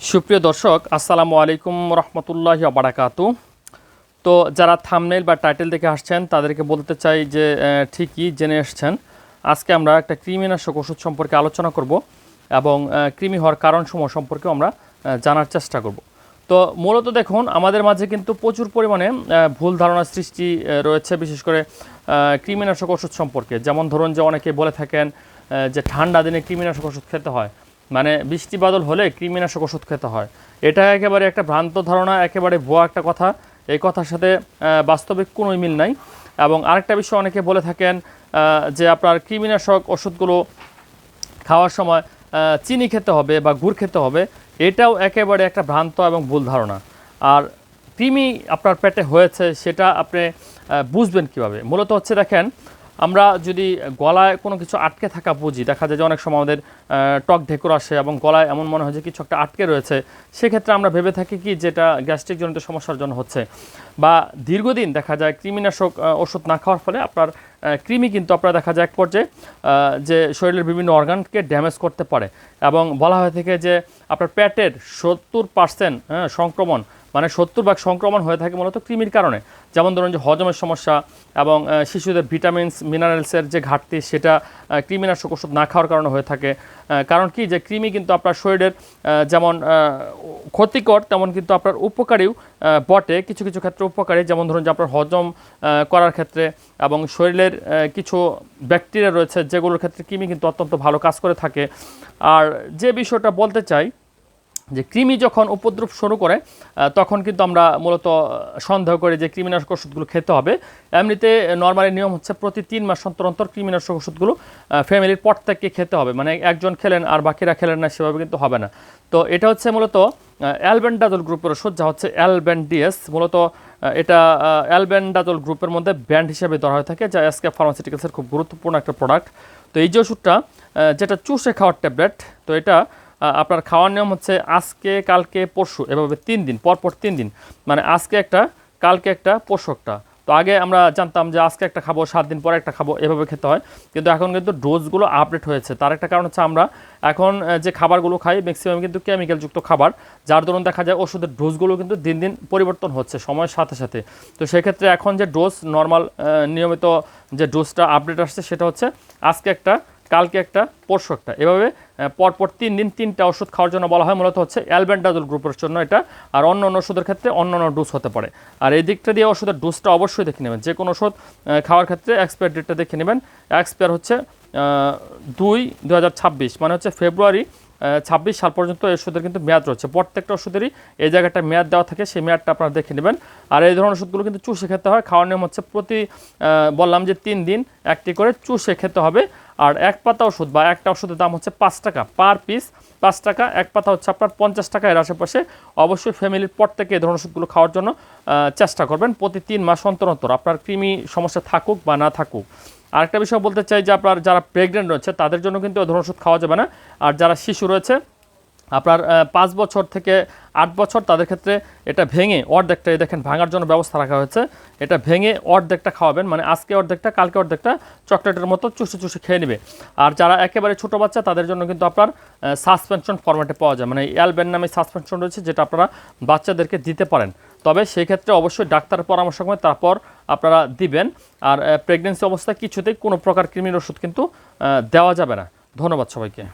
সুপ্রিয় দর্শক, আসসালামু আলাইকুম রহমতুল্লাহ বারাকাতু। তো যারা থামনেল বা টাইটেল দেখে আসছেন, তাদেরকে বলতে চাই যে ঠিকই জেনে এসছেন। আজকে আমরা একটা কৃমিনাশক ওষুধ সম্পর্কে আলোচনা করব এবং কৃমি হওয়ার কারণসমূহ সম্পর্কেও আমরা জানার চেষ্টা করব। তো মূলত দেখুন, আমাদের মাঝে কিন্তু প্রচুর পরিমাণে ভুল ধারণা সৃষ্টি রয়েছে, বিশেষ করে কৃমিনাশক ওষুধ সম্পর্কে। যেমন ধরুন যে অনেকে বলে থাকেন যে ঠান্ডা দিনে কৃমিনাশক ওষুধ খেতে হয়। মানে বৃষ্টি বাদল হলে কৃমিনাশক ওষুধ খেতে হয়। এটা একেবারে একটা ভ্রান্ত ধারণা একেবারে ভুয়া একটা কথা। এই কথার সাথে আহ, বাস্তবিক কোনো মিল নাই। এবং আরেকটা বিষয় অনেকে বলে থাকেন যে আপনার কৃমিনাশক ওষুধগুলো খাওয়ার সময় চিনি খেতে হবে বা গুড় খেতে হবে এটাও একেবারে একটা ভ্রান্ত এবং ভুল ধারণা। আর কৃমি আপনার পেটে হয়েছে সেটা আপনি বুঝবেন কীভাবে? মূলত হচ্ছে দেখেন আমরা যদি গলায় কোনো কিছু আটকে থাকা বুঝি, দেখা যায় যে অনেক সময় আমাদের টক ঢেকুর আসে এবং গলায় এমন মনে হয় যে কিছু একটা আটকে রয়েছে, সেক্ষেত্রে আমরা ভেবে থাকি কি যেটা গ্যাস্ট্রিক জনিত সমস্যার জন্য হচ্ছে। বা দীর্ঘদিন দেখা যায় কৃমিনাশক ওষুধ না খাওয়ার ফলে আপনার কৃমি কিন্তু আপনার দেখা যায় এক পর্যায়ে যে শরীরের বিভিন্ন অর্গানকে ড্যামেজ করতে পারে এবং বলা হয়ে থাকে যে আপনার পেটের সত্তর পার্সেন্ট সংক্রমণ মানে সত্তর ভাগ সংক্রমণ হয়ে থাকে মূলত কৃমির কারণে। যেমন ধরুন যে হজমের সমস্যা এবং শিশুদের ভিটামিনস মিনারেলসের যে ঘাটতি, সেটা কৃমিনাশক ওষুধ না খাওয়ার কারণে হয়ে থাকে। কারণ কি? যে কৃমি কিন্তু আপনার শরীরের যেমন ক্ষতিকর, তেমন কিন্তু আপনার উপকারীও বটে। কিছু কিছু ক্ষেত্রে উপকারী। যেমন ধরুন যে আপনার হজম করার ক্ষেত্রে এবং শরীরের কিছু ব্যাকটেরিয়া রয়েছে, যেগুলোর ক্ষেত্রে কৃমি কিন্তু অত্যন্ত ভালো কাজ করে থাকে। আর যে বিষয়টা বলতে চাই যে কৃমি যখন উপদ্রব শুরু করে তখন কিন্তু আমরা মূলত সন্দেহ করি যে কৃমিনাশক ওষুধগুলো খেতে হবে। এমনিতে নর্মালি নিয়ম হচ্ছে প্রতি তিন মাস অন্তর অন্তর কৃমিনাশক ওষুধগুলো ফ্যামিলির প্রত্যেককে খেতে হবে। মানে একজন খেলেন আর বাকিরা খেলেন না, সেভাবে কিন্তু হবে না। তো এটা হচ্ছে মূলত অ্যালবেন্ডাজল গ্রুপের ওষুধ যা হচ্ছে অ্যালবেন্ডিএস। মূলত এটা অ্যালবেন্ডাজল গ্রুপের মধ্যে ব্যান্ড হিসেবে ধরা হয়ে থাকে, যা এসকে ফার্মাসিউটিক্যালসের খুব গুরুত্বপূর্ণ একটা প্রোডাক্ট। তো এই যে ওষুধটা যেটা চুষে খাওয়ার ট্যাবলেট, তো এটা আপনার খাওয়ার নিয়ম হচ্ছে আজকে, কালকে, পরশু, এভাবে তিন দিন, পরপর তিন দিন। মানে আজকে একটা, কালকে একটা, পরশু একটা। তো আগে আমরা জানতাম যে আজকে একটা খাব, সাত দিন পরে একটা খাব, এভাবে খেতে হয়। কিন্তু এখন কিন্তু ডোজগুলো আপডেট হয়েছে। তার একটা কারণ হচ্ছে আমরা এখন যে খাবারগুলো খাই ম্যাক্সিমাম কিন্তু কেমিক্যালযুক্ত খাবার। যার দরুন দেখা যায় ওষুধের ডোজগুলো কিন্তু দিন দিন পরিবর্তন হচ্ছে, সময়ের সাথে সাথে। তো সেক্ষেত্রে এখন যে ডোজ নর্মাল নিয়মিত যে ডোজটা আপডেট আসছে, সেটা হচ্ছে আজকে একটা কালকে একটা পরশু একটা। এভাবে পরপর তিন দিন তিনটা ওষুধ খাওয়ার জন্য বলা হয়, মূলত হচ্ছে অ্যালবেন্ডাজল গ্রুপের জন্য এটা। আর অন্য অন্য ওষুধের ক্ষেত্রে অন্য অন্য ডোজ হতে পারে। আর এই দিকটা দিয়ে ওষুধের ডোজটা অবশ্যই দেখে নেবেন। যে কোনো ওষুধ খাওয়ার ক্ষেত্রে এক্সপায়ার ডেটটা দেখে নেবেন। এক্সপায়ার হচ্ছে দুই দু মানে হচ্ছে ফেব্রুয়ারি ছাব্বিশ সাল পর্যন্ত এই ওষুধের কিন্তু মেয়াদ রয়েছে। প্রত্যেকটা ওষুধেরই এই জায়গাটা মেয়াদ দেওয়া থাকে, সেই মেয়াদটা আপনারা দেখে নেবেন। আর এই ধরনের ওষুধগুলো কিন্তু চুষে খেতে হয়। খাওয়ার নিয়ম হচ্ছে প্রতি বললাম যে তিন দিন একটি করে চুষে খেতে হবে। আর এক পাতা ওষুধ বা একটা ওষুধের দাম হচ্ছে পাঁচ টাকা পার পিস। পাঁচ টাকা, এক পাতা হচ্ছে আপনার পঞ্চাশ টাকা এর আশেপাশে। অবশ্যই ফ্যামিলির পর থেকে এই ধরনের ওষুধগুলো খাওয়ার জন্য চেষ্টা করবেন প্রতি তিন মাস অন্তর অন্তর। আপনার কৃমি সমস্যা থাকুক বা না থাকুক। আরেকটা বিষয় বলতে চাই যে আপনার যারা প্রেগনেন্ট রয়েছে, তাদের জন্য কিন্তু ধরন ওষুধ খাওয়া যাবে না। আর যারা শিশু রয়েছে আপনার পাঁচ বছর থেকে আট বছর তাদের ক্ষেত্রে এটা ভেঙে অর্ধেকটা, এই দেখেন, ভাঙার জন্য ব্যবস্থা রাখা হয়েছে। এটা ভেঙে অর্ধেকটা খাওয়াবেন মানে আজকে অর্ধেকটা, কালকে অর্ধেকটা চকলেটের মতো চুষে চুষে খেয়ে নেবে। আর যারা একেবারে ছোট বাচ্চা, তাদের জন্য কিন্তু আপনার সাসপেনশন ফরম্যাটে পাওয়া যায়। মানে অ্যালবেন নামে সাসপেনশন রয়েছে, যেটা আপনারা বাচ্চাদেরকে দিতে পারেন। তবে সেই ক্ষেত্রে অবশ্যই ডাক্তারের পরামর্শ করে তারপর আপনারা দিবেন। আর প্রেগনেন্সি অবস্থায় কিছুতেই কোনো প্রকার কৃমির ওষুধ কিন্তু দেওয়া যাবে না। ধন্যবাদ সবাইকে।